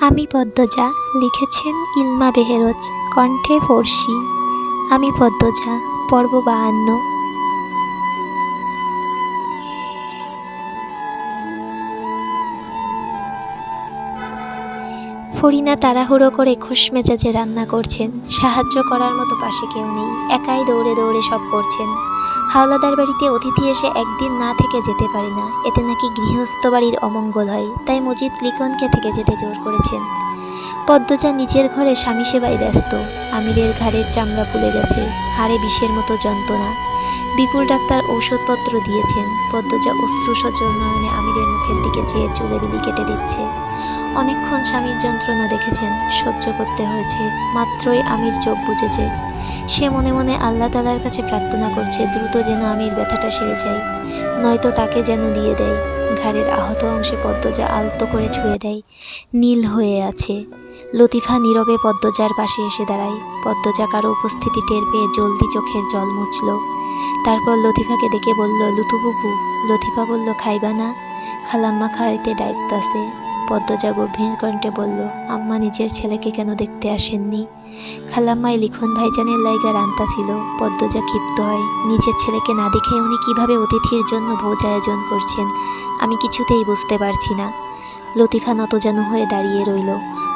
আমি পদ্মজা লিখেছেন ইলমা বেহেরজ কণ্ঠে ফর্সি। আমি পদ্মজা পর্ব বাহান্ন ফরিনা তাড়াহুড়ো করে খোশ মেজাজে রান্না করছেন। সাহায্য করার মতো পাশে কেউ নেই। একাই দৌড়ে দৌড়ে সব করছেন। হাওলাদার বাড়িতে অতিথি এসে একদিন না থেকে যেতে পারে না। এতে নাকি গৃহস্থ বাড়ির অমঙ্গল হয়। তাই মজিদ লিখনকে থেকে যেতে জোর করেছেন। পদ্মজা নিজের ঘরে স্বামী সেবায় ব্যস্ত। আমিরের ঘাড়ের চামড়া ফুলে গেছে। হাড়ে বিষের মতো যন্ত্রণা। বিপুল ডাক্তার ঔষধপত্র দিয়েছেন। পদ্মজা অশ্রু সচল নয়নে আমিরের মুখের দিকে চেয়ে চুলে বিলি কেটে দিচ্ছে। অনেকক্ষণ স্বামীর যন্ত্রণা দেখেছেন, সহ্য করতে হয়েছে, মাত্রই আমির চোখ বুঝেছে সে মনে মনে আল্লাহ তালার কাছে প্রার্থনা করছে, দ্রুত যেন আমির ব্যথাটা সেরে যায়। নয়তো তাকে যেন দিয়ে দেয়। ঘাড়ের আহত অংশে পদ্মজা আলতো করে ছুঁয়ে দেয়। নীল হয়ে আছে। লতিফা নীরবে পদ্মজার পাশে এসে দাঁড়ায়। পদ্মজা কারও উপস্থিতি টের পেয়ে জলদি চোখের জল মুছল। তারপর লতিফাকে ডেকে বলল, লুতুবুবু। লতিফা বলল, খাইবা না। খালাম্মা খাইতে ডাইকতাছে পদ্মজা গভীর কণ্ঠে বলল, আম্মা নিজের ছেলেকে কেন দেখতে আসেননি? খালাম্মাই লিখন, ভাইজানের লাইগা রান্তা ছিল। পদ্মজা ক্ষিপ্ত হয়। নিজের ছেলেকে না দেখে উনি কীভাবে অতিথির জন্য ভোজ আয়োজন করছেন, আমি কিছুতেই বুঝতে পারছি না। লতিফা নতজানু হয়ে দাঁড়িয়ে রইল।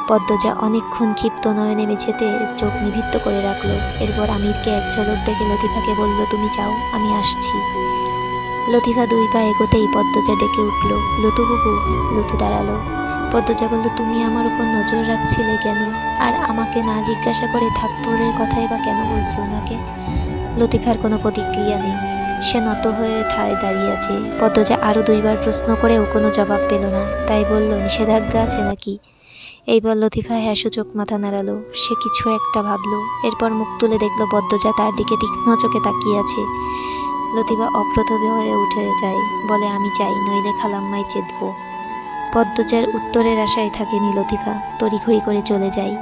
পদ্মজা অনেকক্ষণ ক্ষিপ্ত নয়নে মেঝেতে চোখ নিভিত্ত করে রাখল। এরপর আমিরকে এক ঝলক দেখে লতিফাকে বলল, তুমি যাও, আমি আসছি। লতিফা দুই পা এগোতেই পদ্মজা ডেকে উঠল। লতু লতু দাঁড়াল। পদ্মজা বলল তুমি আমার উপর নজর রাখছিলে কেন? আর আমাকে না জিজ্ঞাসা করে থাপ্পড়ের কথাই বা কেন বলছো ওনাকে? লতিফার কোনো প্রতিক্রিয়া নেই। সে নত হয়ে ঠায় দাঁড়িয়ে আছে। পদ্মজা আরও দুইবার প্রশ্ন করেও কোনো জবাব পেল না। তাই বলল, নিষেধাজ্ঞা আছে নাকি? এইবার লতিফা হ্যাঁ সূচক মাথা নাড়ালো। সে কিছু একটা ভাবলো। এরপর মুখ তুলে দেখল পদ্মজা তার দিকে তীক্ষ্ণ চোখে তাকিয়ে আছে। লতিফা অপ্রতভ হয়ে উঠে যায়। বলে, আমি চাই, নইলে খালাম্মাই চেতবো। পদ্মজার উত্তরের আশায় থাকেনি লতিফা তড়িঘড়ি করে চলে যায়।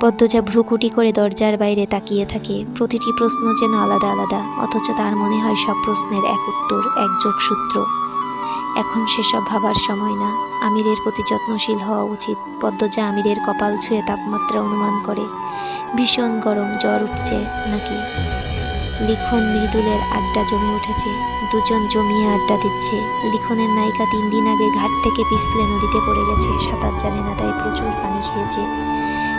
পদ্মজা ভ্রুকুটি করে দরজার বাইরে তাকিয়ে থাকে। প্রতিটি প্রশ্ন যেন আলাদা আলাদা, অথচ তার মনে হয় সব প্রশ্নের এক উত্তর, এক যোগসূত্র। এখন সেসব ভাবার সময় না। আমিরের প্রতি যত্নশীল হওয়া উচিত। পদ্মজা আমিরের কপাল ছুঁয়ে তাপমাত্রা অনুমান করে। ভীষণ গরম জ্বর উঠছে নাকি? লিখন মৃদুলের আড্ডা জমে উঠেছে। দুজন জমিয়ে আড্ডা দিচ্ছে। লিখনের নায়িকা তিন দিন আগে ঘাট থেকে পিছলে নদীতে পড়ে গেছে। সাঁতার জানে না, তাই প্রচুর পানি খেয়েছে।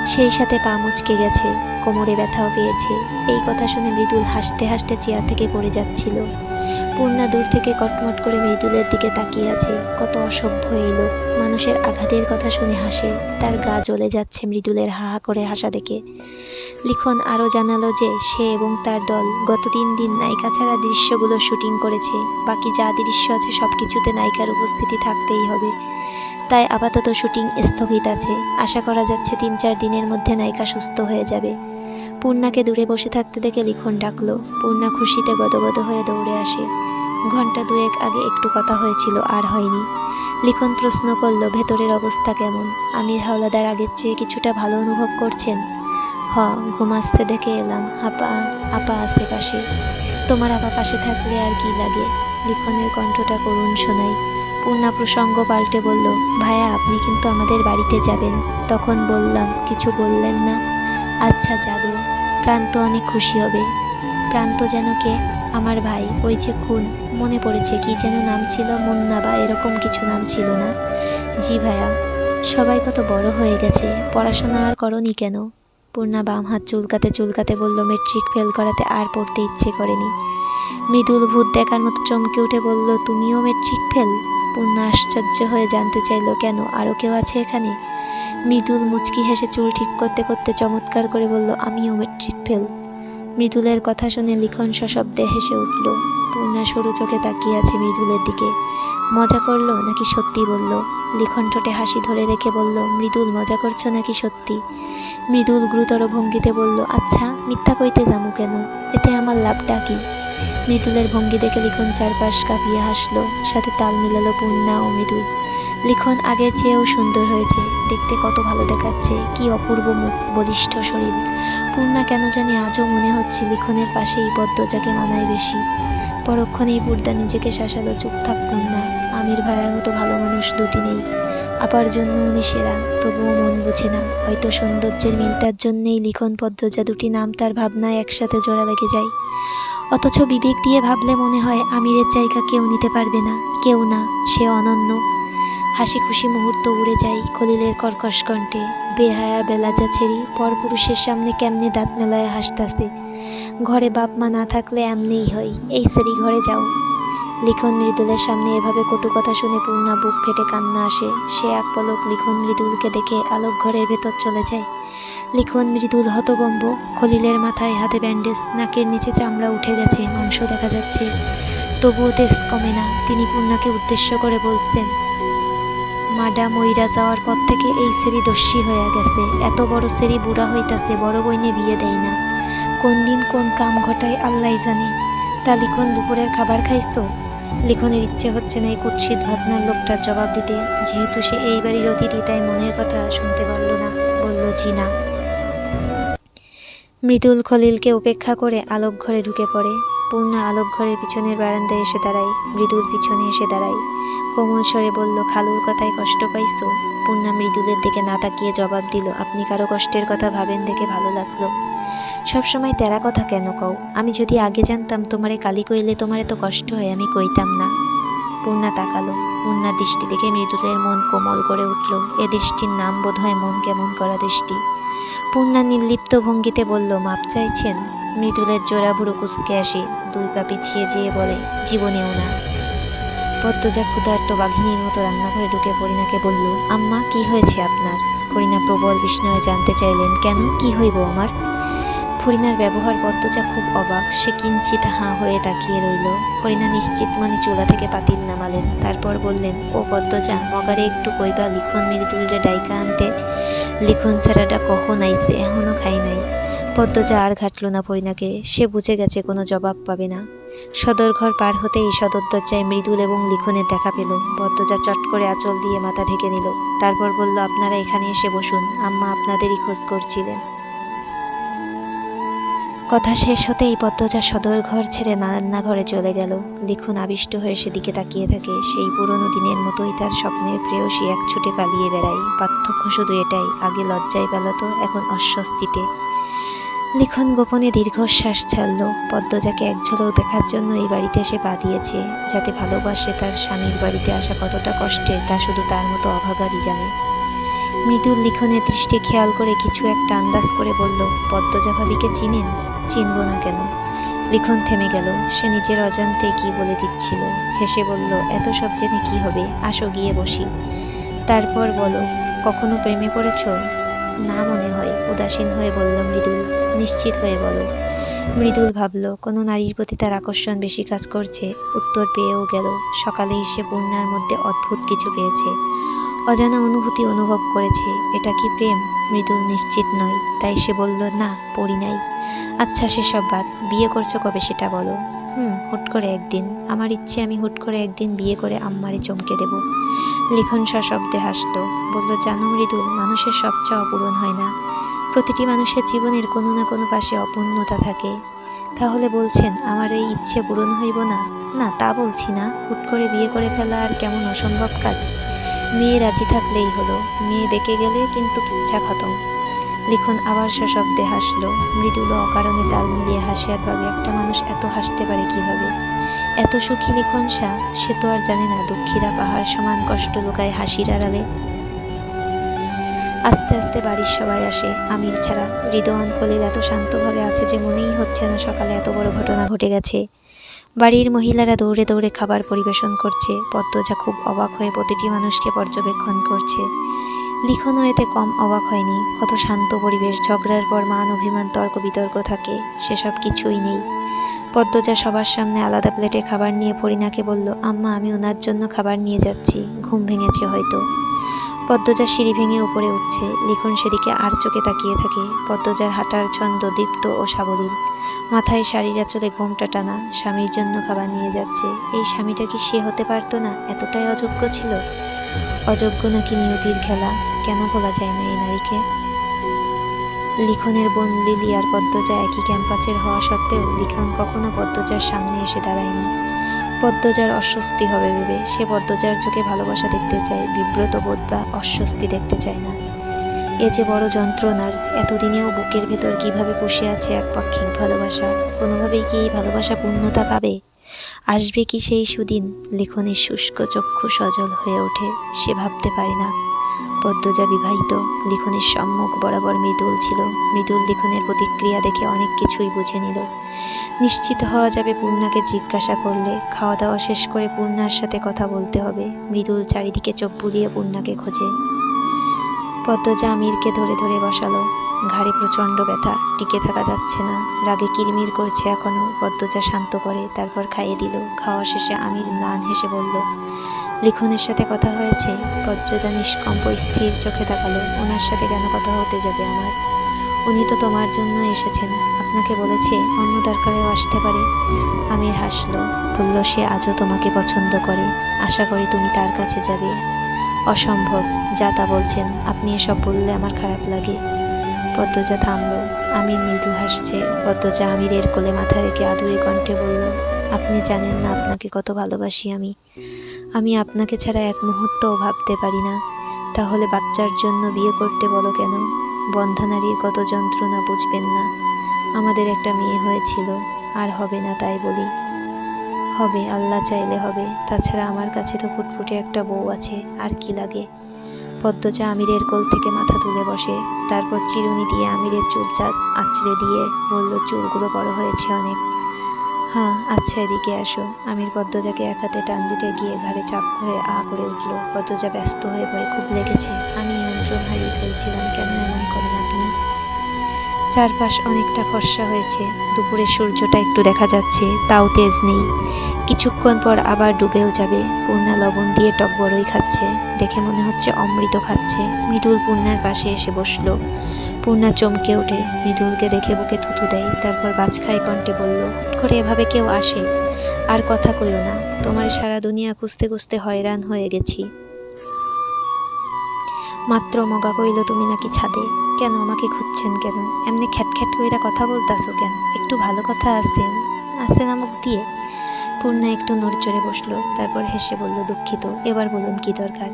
সেই সাথে পা মুচকে গেছে। কোমরে ব্যথাও পেয়েছে। এই কথা শুনে মৃদুল হাসতে হাসতে চেয়ার থেকে পড়ে যাচ্ছিল। পূর্ণা দূর থেকে কটমট করে মৃদুলের দিকে তাকিয়ে আছে। কত অসভ্য এই মানুষের আঘাতের কথা শুনে হাসে। তার গা জ্বলে যাচ্ছে মৃদুলের হা হা করে হাসা দেখে। লিখন আরও জানালো যে সে এবং তার দল গত তিন দিন নায়িকা ছাড়া দৃশ্যগুলো শুটিং করেছে। বাকি যা দৃশ্য আছে সব কিছুতে নায়িকার উপস্থিতি থাকতেই হবে। তাই আপাতত শুটিং স্থগিত আছে। আশা করা যাচ্ছে তিন চার দিনের মধ্যে নায়িকা সুস্থ হয়ে যাবে। পূর্ণাকে দূরে বসে থাকতে দেখে লিখন ডাকলো। পূর্ণা খুশিতে গদগদ হয়ে দৌড়ে আসে। ঘণ্টা দুয়েক আগে একটু কথা হয়েছিল, আর হয়নি। লিখন প্রশ্ন করল, ভেতরের অবস্থা কেমন? আমির হাওলাদার আগের চেয়ে কিছুটা ভালো অনুভব করছেন? হ ঘুমাচ্ছে দেখে এলাম, আপা আপা আছে পাশে। তোমার আপা পাশে থাকলে আর কি লাগে? লিখনের কণ্ঠটা করুণ শোনাই। পূর্ণা প্রসঙ্গ পাল্টে বলল, ভাইয়া, আপনি কিন্তু আমাদের বাড়িতে যাবেন। তখন বললাম, কিছু বললেন না? আচ্ছা যাব। প্রান্ত অনেক খুশি হবে। প্রান্ত যেন কে? আমার ভাই, ওই যে খুন। মনে পড়েছে কি যেন নাম ছিল মুন্না বা এরকম কিছু নাম ছিল না? জি ভাইয়া, সবাই কত বড় হয়ে গেছে। পড়াশোনা আর করনি কেন? পূর্ণা বাম হাত চুলকাতে চুলকাতে বলল, মেট্রিক ফেল করাতে আর পড়তে ইচ্ছে করেনি। মৃদুল ভূত দেখার মতো চমকে উঠে বলল, তুমিও মেট্রিক ফেল? পূর্ণা আশ্চর্য হয়ে জানতে চাইল, কেন? আরও কেউ আছে এখানে? মৃদুল মুচকি হেসে চুল ঠিক করতে করতে চমৎকার করে বলল, আমিও মেট্রিক ফেল। মৃদুলের কথা শুনে লিখন সশব্দে হেসে উঠল পূর্ণা সরু চোখে তাকিয়ে আছে মৃদুলের দিকে। মজা করল নাকি সত্যি বলল? লিখন ঠোঁটে হাসি ধরে রেখে বলল, মৃদুল, মজা করছ নাকি সত্যি? মৃদুল গুরুতর ভঙ্গিতে বলল আচ্ছা মিথ্যা কইতে যামু কেন? এতে আমার লাভটা কি? মৃদুলের ভঙ্গি দেখে লিখন চারপাশ কাঁপিয়ে হাসলো, সাথে তাল মিলালো পূর্ণা ও মৃদুল। লিখন আগের চেয়েও সুন্দর হয়েছে, দেখতে কত ভালো দেখাচ্ছে, কি অপূর্ব মুখ, বলিষ্ঠ শরীর। পূর্ণা কেন জানি আজও মনে হচ্ছে লিখনের পাশে পাশেই পদ্মজাকে মানায় বেশি। পরক্ষণেই পূর্ণা নিজেকে শাসালো, চুপ থাক না আমির ভাইয়ের মতো ভালো মানুষ দুটি নেই। আপার জন্য উনি সেরা, তবুও মন বুঝে না। হয়তো সৌন্দর্যের মিলটার জন্যেই লিখন পদ্মজা দুটি নাম তার ভাবনায় একসাথে জোড়া লেগে যায়। অথচ বিবেক দিয়ে ভাবলে মনে হয় আমিরের জায়গা কেউ নিতে পারবে না। কেউ না, সে অনন্য। হাসি খুশি মুহূর্ত উড়ে যায় খলিলের কর্কশ কণ্ঠে। বেহায়া বেলাজা ছেড়ি পরপুরুষের সামনে কেমনে দাঁত মেলায় হাসতাছে। ঘরে বাপ মা না থাকলে এমনিই হয়। এই সেরি ঘরে যাও। লিখন মৃদুলের সামনে এভাবে কটু কথা শুনে পূর্ণা বুক ফেটে কান্না আসে। সে এক পলক লিখন মৃদুলকে দেখে আলোক ঘরের ভেতর চলে যায়। লিখন মৃদুল হতবম্ব, খলিলের মাথায় হাতে ব্যান্ডেজ, নাকের নিচে চামড়া উঠে গেছে, মাংস দেখা যাচ্ছে। তবুও তেজ কমে না। তিনি পূর্ণাকে উদ্দেশ্য করে বলছেন, মাডাম, ওইরা যাওয়ার পর থেকে এই সেরি দস্যি হয়ে গেছে। এত বড় সেরি বুড়া হইতাছে, বড় বইনে বিয়ে দেয় না। কোন দিন কোন কাম ঘটায় আল্লাহ জানে। তা লিখন দুপুরের খাবার খাইছো? লিখনের ইচ্ছে হচ্ছে না এই কুৎসিত ভাবনার লোকটার জবাব দিতে। যেহেতু সে এই বাড়ির অতিথি, তাই মনের কথা শুনতে পারল না, বলল, জি না। মৃদুল খলিলকে উপেক্ষা করে আলোক ঘরে ঢুকে পড়ে। পূর্ণা আলোক ঘরের পিছনের বারান্দায় এসে দাঁড়ায়। মৃদুল পিছনে এসে দাঁড়ায়। কোমল স্বরে বলল, খালুর কথায় কষ্ট পাইছো? পূর্ণা মৃদুলের দিকে না তাকিয়ে জবাব দিল, আপনি কারও কষ্টের কথা ভাবেন দেখে ভালো লাগল। সবসময় তেরা কথা কেন কও? আমি যদি আগে জানতাম তোমারে কালি কইলে তোমার এত কষ্ট হয়, আমি কইতাম না। পূর্ণা তাকালো। পূর্ণা দৃষ্টি দেখে মৃদুলের মন কোমল করে উঠল। এ দৃষ্টির নাম বোধ হয় মন কেমন করা দৃষ্টি। পূর্ণা নির্লিপ্ত ভঙ্গিতে বলল, মাপ চাইছেন? মৃদুলের জোড়া বুড়ো কুচকে আসে, দুই পা পিছিয়ে যেয়ে বলে, জীবনেও না। পদ্মজা ক্ষুধার্ত বাঘিনীর মতো রান্নাঘরে ঢুকে পরিণাকে বলল, আম্মা, কি হয়েছে আপনার? পরিণা প্রবল বিস্ময়ে জানতে চাইলেন, কেন? কি হইব আমার? ফরিনার ব্যবহার পদ্মজা খুব অবাক। সে কিঞ্চিত হাঁ হয়ে তাকিয়ে রইল। ফরিনা নিশ্চিত মনে চুলা থেকে পাতিল নামালেন। তারপর বললেন, ও পদ্মজা মগারে একটু কইবা, লিখন মৃদুলরে ডাইকা আনতে? লিখন ছাড়াটা কখন আইসে এখনও খাই নাই। পদ্মজা আর ঘাটল না পরিণাকে। সে বুঝে গেছে কোনো জবাব পাবে না। সদর ঘর পার হতেই সদর দরজায় মৃদুল এবং লিখনের দেখা পেল। পদ্মজা চট করে আঁচল দিয়ে মাথা ঢেকে নিল। তারপর বলল, আপনারা এখানে এসে বসুন। আম্মা আপনাদেরই খোঁজ করছিলেন। কথা শেষ হতেই পদ্মজা সদর ঘর ছেড়ে রান্নাঘরে চলে গেল। লিখুন আবিষ্ট হয়ে সেদিকে তাকিয়ে থাকে। সেই পুরনো দিনের মতোই তার স্বপ্নের প্রেয়সী এক ছুটে পালিয়ে বেড়ায়। পার্থক্য শুধু এটাই, আগে লজ্জায় পালাতো এখন অস্বস্তিতে। লিখন গোপনে দীর্ঘশ্বাস ছাড়ল। পদ্মজাকে এক দেখার জন্য এই বাড়িতে এসে পা দিয়েছে, যাতে ভালোবাসে তার স্বামীর বাড়িতে আসা কতটা কষ্টের তা শুধু তার মতো অভাগারই জানে। মৃদুল লিখনের দৃষ্টি খেয়াল করে কিছু একটা আন্দাজ করে বলল, পদ্মজা ভাবিকে চিনেন? চিনব না কেন? লিখন থেমে গেল। সে নিজের অজান্তে কি বলে দিচ্ছিল। হেসে বলল, এত সব জেনে কি হবে? আসো, গিয়ে বসি। তারপর বলো, কখনো প্রেমে পড়েছ? না, মনে হয়। উদাসীন হয়ে বলল মৃদুল। নিশ্চিত হয়ে বলো। মৃদুল ভাবল, কোনো নারীর প্রতি তার আকর্ষণ বেশি কাজ করছে। উত্তর পেয়েও গেল, সকালেই সে পূর্ণার মধ্যে অদ্ভুত কিছু পেয়েছে। অজানা অনুভূতি অনুভব করেছে। এটা কি প্রেম? মৃদুল, নিশ্চিত নয়। তাই সে বলল, না, পড়ি নাই। আচ্ছা সেসব বাদ। বিয়ে করছ কবে সেটা বলো। হুম, হুট করে একদিন। আমার ইচ্ছে, আমি হুট করে একদিন বিয়ে করে আম্মারে চমকে দেব। লিখন সশব্দে হাসলো। বলল, জানো মৃদুল মানুষের সব চাওয়া পূরণ হয় না। প্রতিটি মানুষের জীবনের কোনো না কোনো পাশে অপূর্ণতা থাকে। তাহলে বলছেন, আমার এই ইচ্ছে পূরণ হইব না? না, তা বলছি না। হুট করে বিয়ে করে ফেলা আর কেমন অসম্ভব কাজ? মেয়ে রাজি থাকলেই হলো। মেয়ে বেঁকে গেলে কিন্তু কিচ্ছা খতম। লিখন আবার সশব্দে হাসলো। মৃদুল অকারণে তাল মিলিয়ে হাসে ভাবে একটা মানুষ এত হাসতে পারে কীভাবে? এত সুখী লিখন শাহ সে তো আর জানে না দুঃখীরা পাহাড় সমান কষ্ট লুকায় হাসির আড়ালে। আস্তে আস্তে বাড়ির সবাই আসে, আমির ছাড়া। হৃদয়ন কলিল এত শান্তভাবে আছে যে মনেই হচ্ছে না সকালে এত বড় ঘটনা ঘটে গেছে। বাড়ির মহিলারা দৌড়ে দৌড়ে খাবার পরিবেশন করছে। পদ্মজা খুব অবাক হয়ে প্রতিটি মানুষকে পর্যবেক্ষণ করছে। লিখনও এতে কম অবাক হয়নি। কত শান্ত পরিবেশ, ঝগড়ার পর মান, অভিমান, তর্ক, বিতর্ক থাকে, সেসব কিছুই নেই। পদ্মজা সবার সামনে আলাদা প্লেটে খাবার নিয়ে পরিণাকে বলল, আম্মা, আমি ওনার জন্য খাবার নিয়ে যাচ্ছি, ঘুম ভেঙেছে হয়তো। পদ্মজা সিঁড়ি ভেঙে উপরে উঠছে, লিখন সেদিকে আর চোখে তাকিয়ে থাকে। পদ্মজার হাঁটার ছন্দ দীপ্ত ও সাবলীল। মাথায় শাড়ির আঁচলে ঘোমটা টানা, স্বামীর জন্য খাবার নিয়ে যাচ্ছে। এই স্বামীটা কি সে হতে পারতো না? এতটাই অযোগ্য ছিল? অযোগ্য নাকি নিয়তির খেলা, কেন বলা যায় না এই নারীকে? লিখনের বোন লিলি আর পদ্মজা একই ক্যাম্পাসের হওয়া সত্ত্বেও লিখন কখনো পদ্মজার সামনে এসে দাঁড়ায়নি। পদ্মজার অস্বস্তি হবে ভেবে, সে পদ্মজার চোখে ভালোবাসা দেখতে চায়, বিব্রত বোধ বা অস্বস্তি দেখতে চায় না। এ যে বড় যন্ত্রণার, এতদিনেও বুকের ভেতর কীভাবে বসে আছে এক একপাক্ষিক ভালোবাসা, কোনোভাবেই কি এই ভালোবাসা পূর্ণতা পাবে? আসবে কি সেই সুদিন? লিখনের শুষ্ক চক্ষু সজল হয়ে ওঠে, সে ভাবতে পারে না। পদ্মজা বিবাহিত, লিখনের সম্মুখ বরাবর মৃদুল ছিল। মৃদুল লিখনের প্রতিক্রিয়া দেখে অনেক কিছুই বুঝে নিল। নিশ্চিত হওয়া যাবে পূর্ণাকে জিজ্ঞাসা করলে খাওয়া দাওয়া শেষ করে পূর্ণার সাথে কথা বলতে হবে। মৃদুল চারিদিকে চোখ বুলিয়ে পূর্ণাকে খোঁজে। পদ্মজা আমিরকে ধরে ধরে বসালো। ঘাড়ে প্রচণ্ড ব্যথা, টিকে থাকা যাচ্ছে না। রাগে কিরমির করছে এখনও পদ্মজা শান্ত করে তারপর খাইয়ে দিল। খাওয়া শেষে আমির ম্লান হেসে বলল, লিখনের সাথে কথা হয়েছে? পদ্মজা নিষ্কম্প স্থির চোখে তাকালো। ওনার সাথে কেন কথা হতে যাবে আমার? উনি তো তোমার জন্য এসেছেন। আপনাকে বলেছে অন্য দরকারেও আসতে পারে। আমির হাসলো, বলল, সে আজও তোমাকে পছন্দ করে। আশা করি তুমি তার কাছে যাবে। অসম্ভব, যা তা বলছেন। আপনি এসব বললে আমার খারাপ লাগে। পদ্মজা থামলো। আমির মৃদু হাসছে। পদ্মজা আমিরের কোলে মাথা রেখে আদুরে কণ্ঠে বলল, আপনি জানেন না আপনাকে কত ভালোবাসি আমি। আমি আপনাকে ছাড়া এক মুহূর্তও ভাবতে পারি না। তাহলে বাচ্চার জন্য বিয়ে করতে বলো কেন? বন্ধনারীর কত যন্ত্রণা বুঝবেন না। আমাদের একটা মেয়ে হয়েছিল। আর হবে না তাই বলি। হবে, আল্লাহ চাইলে হবে। তাছাড়া আমার কাছে তো ফুটফুটে একটা বউ আছে। আর কি লাগে? পদ্মজা আমিরের কোল থেকে মাথা তুলে বসে। তারপর চিরুনি দিয়ে আমিরের চুল চা আঁচড়ে দিয়ে বলল, চুলগুলো বড় হয়েছে অনেক। হ্যাঁ আচ্ছা এদিকে আসো। আমির পদ্মজাকে এক হাতে টান দিতে গিয়ে ঘাড়ে চাপ হয়ে আ করে উঠল। পদ্মজা ব্যস্ত হয়ে পড়ে খুব লেগেছে আমি নিয়ন্ত্রণ হারিয়ে ফেলছিলাম, কেন এমন করেন আপনি? চারপাশ অনেকটা ফর্সা হয়েছে। দুপুরের সূর্যটা একটু দেখা যাচ্ছে, তাও তেজ নেই। কিছুক্ষণ পর আবার ডুবেও যাবে। পূর্ণা লবণ দিয়ে টক বড়ই খাচ্ছে। দেখে মনে হচ্ছে অমৃত খাচ্ছে। মৃদুল পূর্ণার পাশে এসে বসল। পূর্ণা চমকে ওঠে। মৃদুলকে দেখে বুকে থুতু দেয়। তারপর বাজখাই কণ্ঠে বলল, হুট করে এভাবে কেউ আসে। আর কথা কইও না। তোমার সারা দুনিয়া খুঁজতে খুঁজতে হয়রান হয়ে গেছি। মাত্র মগা কইল, তুমি নাকি ছাদে? কেন আমাকে খুঁজছেন কেন? এমনি খ্যাটখ্যাট কইরা কথা বলতাছো কেন? একটু ভালো কথা আছে। আছে নামক দিয়ে? পূর্ণা একটু নড়চড়ে বসল, তারপর হেসে বলল, দুঃখিত, এবার বলুন কি দরকার?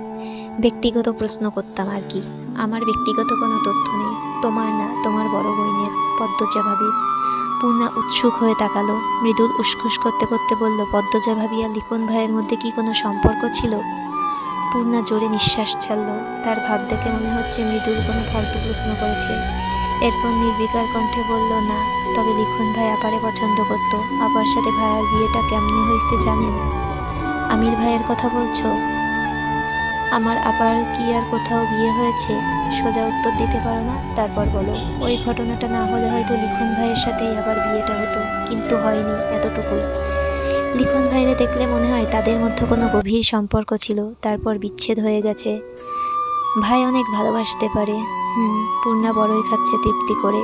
ব্যক্তিগত প্রশ্ন করতাম আর কি। আমার ব্যক্তিগত কোনো তথ্য নেই। তোমার না, তোমার বড় বোনের পদ্মজা ভাবির পূর্ণা উৎসুক হয়ে তাকালো। মৃদুল উসখুস করতে করতে বলল পদ্মজা ভাবি আর লিখন ভাইয়ের মধ্যে কি কোনো সম্পর্ক ছিল? পূর্ণা জোরে নিঃশ্বাস ছাড়ল। তার ভাব দেখে মনে হচ্ছে মৃদুল কোনো ফালতু প্রশ্ন করেছে। এরপর নির্বিকার কণ্ঠে বলল, না, তবে লিখন ভাই আপারে পছন্দ করতো। আপার সাথে ভাইয়ার বিয়েটা কেমনে হয়েছে জানেন? আমির ভাইয়ের কথা বলছো? আমার আবার কি আর কোথাও বিয়ে হয়েছে? সোজা উত্তর দিতে পারো না? তারপর বলো, ওই ঘটনাটা না হলে হয়তো লিখন ভাইয়ের সাথেই আবার বিয়েটা হতো। কিন্তু হয়নি, এতটুকুই। লিখন ভাইরে দেখলে মনে হয় তাদের মধ্যে কোনো গভীর সম্পর্ক ছিল, তারপর বিচ্ছেদ হয়ে গেছে। ভাই অনেক ভালোবাসতে পারে। হুম, পূর্ণা বড়ই খাচ্ছে তৃপ্তি করে।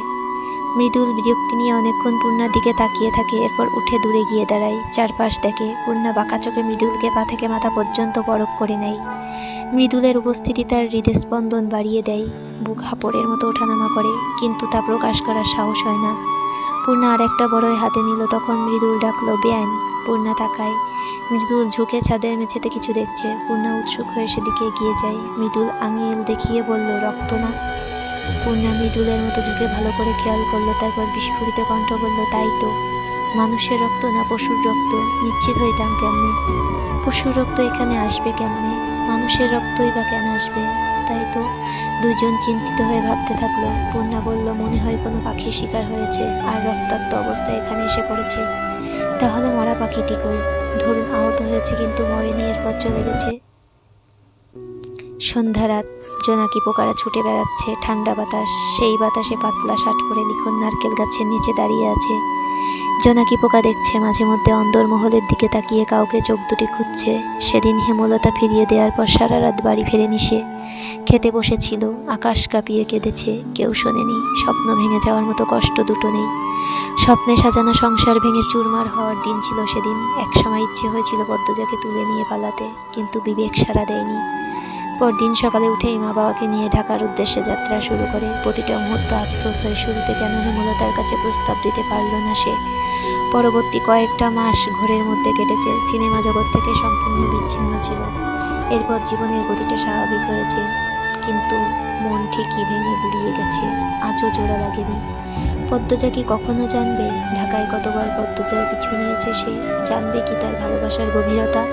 মৃদুল বিরক্তি নিয়ে অনেকক্ষণ পূর্ণার দিকে তাকিয়ে থাকে, এরপর উঠে দূরে গিয়ে দাঁড়ায়। চারপাশ দেখে পূর্ণা বাঁকা চোখে মৃদুলকে পা থেকে মাথা পর্যন্ত পরক করে নেয়। মৃদুলের উপস্থিতি তার হৃদস্পন্দন বাড়িয়ে দেয়, বুক হাপড়ের মতো ওঠানামা করে, কিন্তু তা প্রকাশ করার সাহস হয় না। পূর্ণা আর একটা বড়ই হাতে নিল, তখন মৃদুল ডাকলো বেআইন পূর্ণা তাকায়। মৃদুল ঝুঁকে ছাদের মেঝেতে কিছু দেখছে। পূর্ণা উৎসুক হয়ে সেদিকে এগিয়ে যায়। মৃদুল আঙিল দেখিয়ে বলল, রক্ত না। পূর্ণা মৃদুলের মতো ঝুঁকে ভালো করে খেয়াল করল, তারপর বিস্ফোরিত কণ্ঠ বলল, তাই তো। মানুষের রক্ত না, পশুর রক্ত? নিশ্চিত হইতাম কেমনে? পশুর রক্ত এখানে আসবে কেমনে? মানুষের রক্তই বা কেন আসবে? তাই তো। দুজন চিন্তিত হয়ে ভাবতে থাকল। পূর্ণা বলল, মনে হয় কোনো পাখির শিকার হয়েছে, আর রক্তাক্ত অবস্থায় এখানে এসে পড়েছে। তাহলে মরা পাখিটি কই? ধরুন আহত হয়েছে কিন্তু মরেনি, এরপর চলে গেছে। সন্ধ্যা রাত, জোনাকি পোকারা ছুটে বেড়াচ্ছে, ঠান্ডা বাতাস, সেই বাতাসে পাতলা শার্ট পরে লিখন নারকেল গাছের নিচে দাঁড়িয়ে আছে। জোনাকি পোকা দেখছে, মাঝে মধ্যে অন্দরমহলের দিকে তাকিয়ে কাউকে চোখ দুটি খুঁজছে। সেদিন হেমলতা ফিরিয়ে দেওয়ার পর সারা রাত বাড়ি ফেরেনি সে। খেতে বসেছিল, আকাশ কাঁপিয়ে কেঁদেছে, কেউ শোনেনি, স্বপ্ন ভেঙে যাওয়ার মতো কষ্ট দুটো নেই। স্বপ্নে সাজানো সংসার ভেঙে চুরমার হওয়ার দিন ছিল সেদিন। একসময় ইচ্ছে হয়েছিল পদ্মজাকে তুলে নিয়ে পালাতে, কিন্তু বিবেক সাড়া দেয়নি। পরদিন সকালে উঠেই মা বাবাকে নিয়ে ঢাকার উদ্দেশ্যে যাত্রা শুরু করে। প্রতিটা মুহূর্ত আফসোস হয়, শুরুতে কেন হেমলতার কাছে প্রস্তাব দিতে পারল না সে। পরবর্তী কয়েকটা মাস ঘরের মধ্যে কেটেছে, সিনেমা জগৎ থেকে সম্পূর্ণ বিচ্ছিন্ন ছিল। এরপর জীবনের গতিটা স্বাভাবিক হয়েছে, কিন্তু মন ঠিকই ভেঙে গুড়িয়ে গেছে, আজও জোড়া লাগেনি। পদ্মজা কি কখনো জানবে? ঢাকায় কতবার পদ্মজার পিছু নিয়েছে সে? জানবে কি তার ভালোবাসার গভীরতা?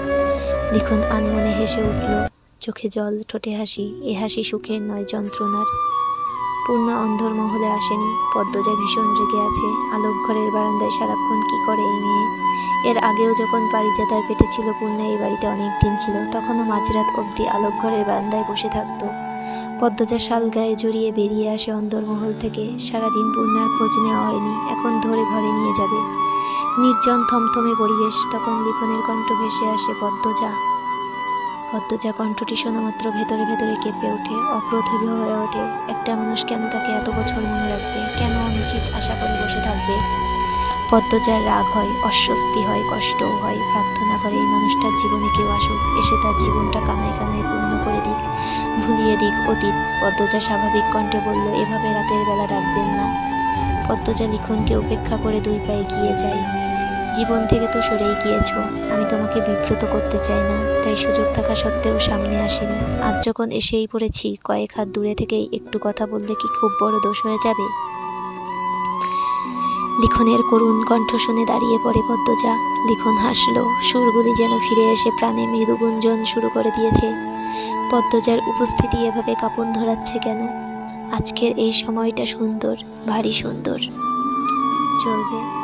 লিখন আনমনে হেসে উঠল চোখে জল, ঠোঁটে হাসি, এ হাসি সুখের নয় যন্ত্রণার। পূর্ণা অন্ধর মহলে আসেনি, পদ্মজা ভীষণ রেগে আছে, আলোক ঘরের বারান্দায় সারাক্ষণ কি করে এই মেয়ে? এর আগেও যখন পারিজাতার পেটে ছিল পূর্ণা, এই বাড়িতে অনেক দিন ছিল, তখনও মাঝরাত অবধি আলোক ঘরের বারান্দায় বসে থাকতো। পদ্মজা শাল গায়ে জড়িয়ে বেরিয়ে আসে অন্দরমহল থেকে, সারাদিন পূর্ণার খোঁজ নেওয়া হয়নি, এখন ধরে ঘরে নিয়ে যাবে। নির্জন থমথমে পরিবেশ, তখন লিখনের কণ্ঠ ভেসে আসে পদ্মজা। পদ্মজা কণ্ঠটি শোনা মাত্র ভেতরে ভেতরে কেঁপে ওঠে অপ্রতিভ হয়ে ওঠে। একটা মানুষ কেন তাকে এত বছর মনে রাখবে? কেন অনুচিত আশা করে বসে থাকবে? পদ্মজার রাগ হয়, অস্বস্তি হয়, কষ্টও হয়, প্রার্থনা করে এই মানুষটার জীবনে কেউ আসুক, এসে তার জীবনটা কানায় কানায় পূর্ণ করে দিক, ভুলিয়ে দিক অতীত। পদ্মজা স্বাভাবিক কণ্ঠে বলল, এভাবে রাতের বেলা ডাকবেন না। পদ্মজা লিখনকে উপেক্ষা করে দুই পায়ে গিয়ে যায়। জীবন থেকে তো সরেই গিয়েছো। আমি তোমাকে বিব্রত করতে চাই না, তাই সুযোগ থাকা সত্ত্বেও সামনে আসেনি। আজ যখন এসেই পড়েছি, কয়েক হাত দূরে থেকেই একটু কথা বললে কি খুব বড় দোষ হয়ে যাবে? লিখনের করুণ কণ্ঠ শুনে দাঁড়িয়ে পড়ে পদ্মজা। লিখন হাসলো, সুরগুলি যেন ফিরে এসে প্রাণে মৃদু গুঞ্জন শুরু করে দিয়েছে। পদ্মজার উপস্থিতি এভাবে কাপন ধরাচ্ছে কেন? আজকের এই সময়টা সুন্দর, ভারী সুন্দর। চলবে।